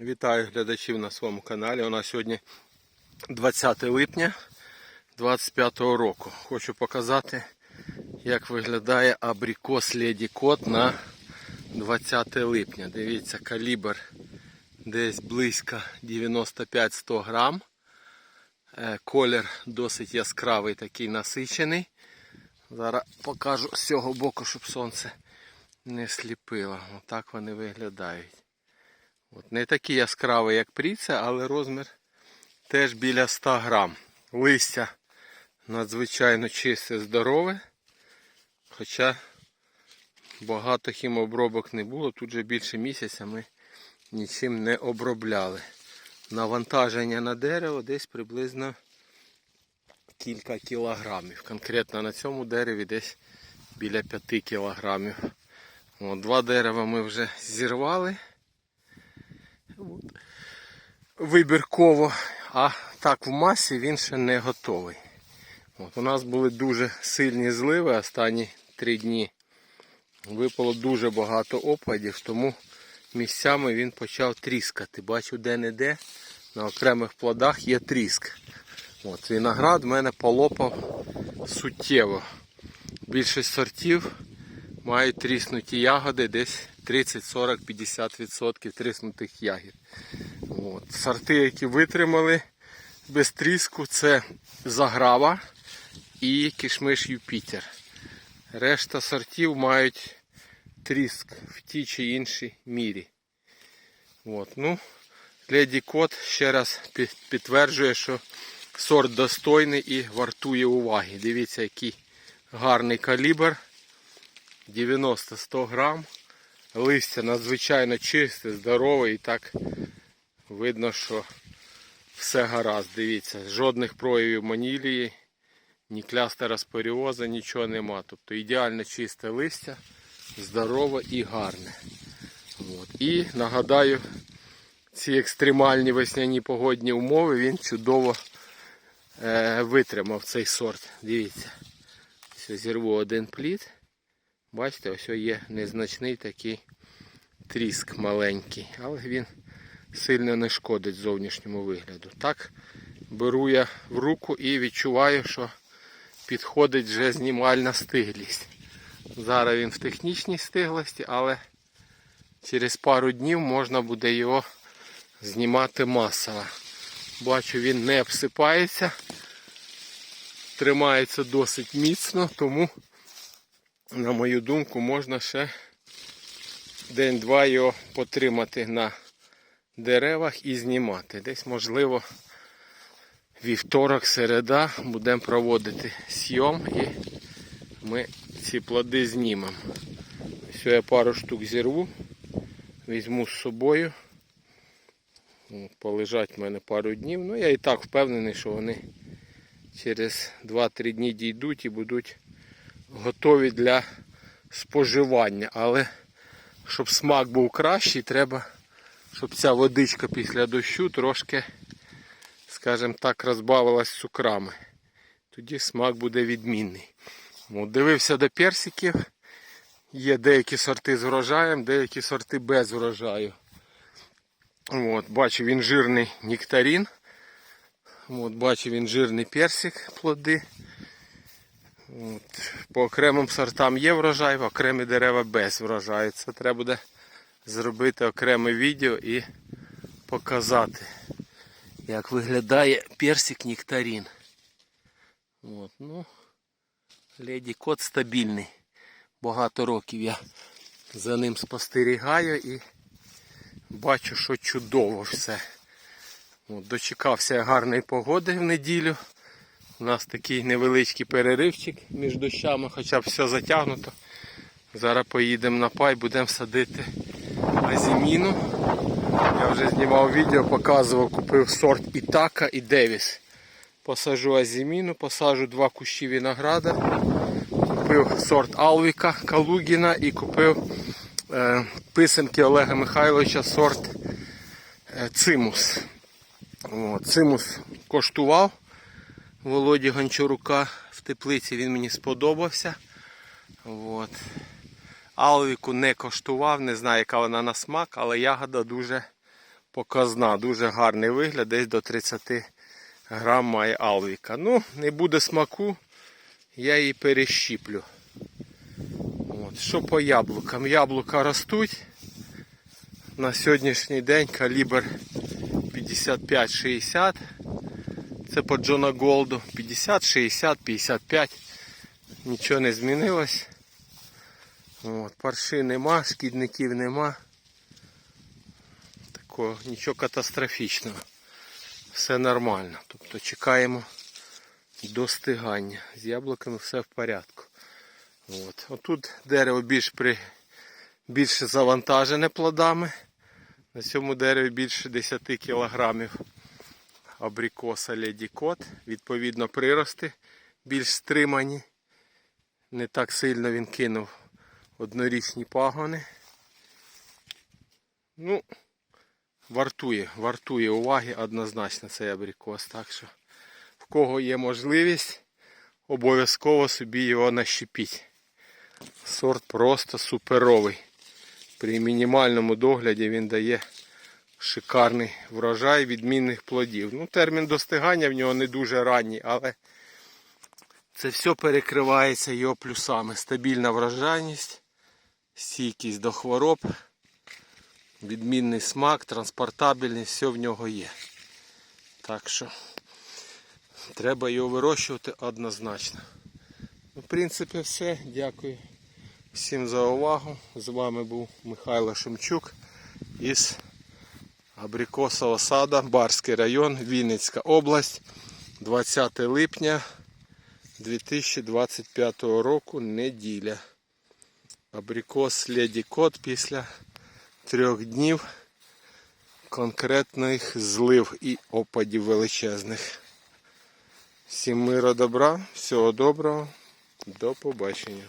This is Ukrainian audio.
Вітаю глядачів на своєму каналі. У нас сьогодні 20 липня 25 року. Хочу показати, як виглядає абрикос Леді Кот на 20 липня. Дивіться, калібр десь близько 95-100 грам. Е, Колір досить яскравий, такий насичений. Зараз покажу з цього боку, щоб сонце не сліпило. Отак вони виглядають. От, не такий яскравий, як пріця, але розмір теж біля 100 грам. Листя надзвичайно чисте, здорове. Хоча багато хімообробок не було. Тут вже більше місяця ми нічим не обробляли. Навантаження на дерево десь приблизно кілька кілограмів. Конкретно на цьому дереві десь біля 5 кілограмів. От, два дерева ми вже зірвали. От. Вибірково, а так в масі він ще не готовий. От, у нас були дуже сильні зливи останні три дні. Випало дуже багато опадів, тому місцями він почав тріскати. Бачу де-не-де на окремих плодах є тріск. От, Виноград в мене полопав суттєво. Більшість сортів мають тріснуті ягоди, десь 30, 40, 50% тріснутих ягід. От. Сорти, які витримали без тріску, це заграва і кишмиш Юпітер. Решта сортів мають тріск в тій чи іншій мірі. От. Ну, Леді Кот ще раз підтверджує, що сорт достойний і вартує уваги. Дивіться, який гарний калібр. 90-100 грам. Листя надзвичайно чисте, здорове і так видно, що все гаразд. Дивіться, жодних проявів манілії, ні клястера споріоза, нічого нема. Тобто ідеально чисте листя, здорове і гарне. От. І нагадаю, ці екстремальні весняні погодні умови він чудово е, витримав цей сорт. Дивіться. Зірву один плід. Бачите, ось є незначний такий тріск маленький, але він сильно не шкодить зовнішньому вигляду. Так беру я в руку і відчуваю, що підходить вже знімальна стиглість. Зараз він в технічній стиглості, але через пару днів можна буде його знімати масово. Бачу, він не обсипається, тримається досить міцно, тому на мою думку, можна ще день-два його потримати на деревах і знімати. Десь, можливо, вівторок, середа будемо проводити сйом і ми ці плоди знімемо. Ось я пару штук зірву, візьму з собою. Полежать в мене пару днів. Ну я і так впевнений, що вони через 2-3 дні дійдуть і будуть готові для споживання. Але щоб смак був кращий, треба, щоб ця водичка після дощу трошки, скажімо так, розбавилась цукрами. Тоді смак буде відмінний. От, дивився до персиків. Є деякі сорти з врожаєм, деякі сорти без врожаю. От, бачу, він жирний нектарин. От, бачу, він жирний персик плоди. От. По окремим сортам є врожай, в окремі дерева без врожаю. Це треба буде зробити окреме відео і показати, як виглядає персик нектарин. От, ну, Леді кот стабільний. Багато років я за ним спостерігаю і бачу, що чудово все. От, дочекався гарної погоди в неділю. У нас такий невеличкий переривчик між дощами, хоча б все затягнуто. Зараз поїдемо на пай, будемо садити азіміну. Я вже знімав відео, показував, купив сорт Ітака і Девіс. Посажу азіміну, посажу два кущі винограда. Купив сорт Алвіка Калугіна і купив е, писанки Олега Михайловича сорт е, Цимус. От, цимус коштував. Володі Гончарука в теплиці він мені сподобався. От. Алвіку не коштував, не знаю, яка вона на смак, але ягода дуже показна, дуже гарний вигляд, десь до 30 грам має алвіка. Ну, не буде смаку, я її перещіплю. От. Що по яблукам? Яблука ростуть. На сьогоднішній день калібр 55-60. Це по Джона Голду. 50, 60, 55. Нічого не змінилось. От, парши нема, шкідників нема. Такого нічого катастрофічного. Все нормально. Тобто чекаємо достигання. З яблуками все в порядку. От. Отут дерево більш при... більше завантажене плодами. На цьому дереві більше 10 кілограмів абрикоса Леді Кот. Відповідно, прирости більш стримані. Не так сильно він кинув однорічні пагони. Ну, вартує, вартує уваги однозначно цей абрикос. Так що, в кого є можливість, обов'язково собі його нащепіть. Сорт просто суперовий. При мінімальному догляді він дає шикарний врожай відмінних плодів. Ну, термін достигання в нього не дуже ранній, але це все перекривається його плюсами. Стабільна врожайність, стійкість до хвороб, відмінний смак, транспортабельність, все в нього є. Так що треба його вирощувати однозначно. Ну, В принципі, все. Дякую всім за увагу. З вами був Михайло Шемчук із Абрикосового сада, Барський район, Вінницька область, 20 липня 2025 року, неділя. Абрикос Леді Кот після трьох днів конкретних злив і опадів величезних. Всім миру добра, всього доброго, до побачення.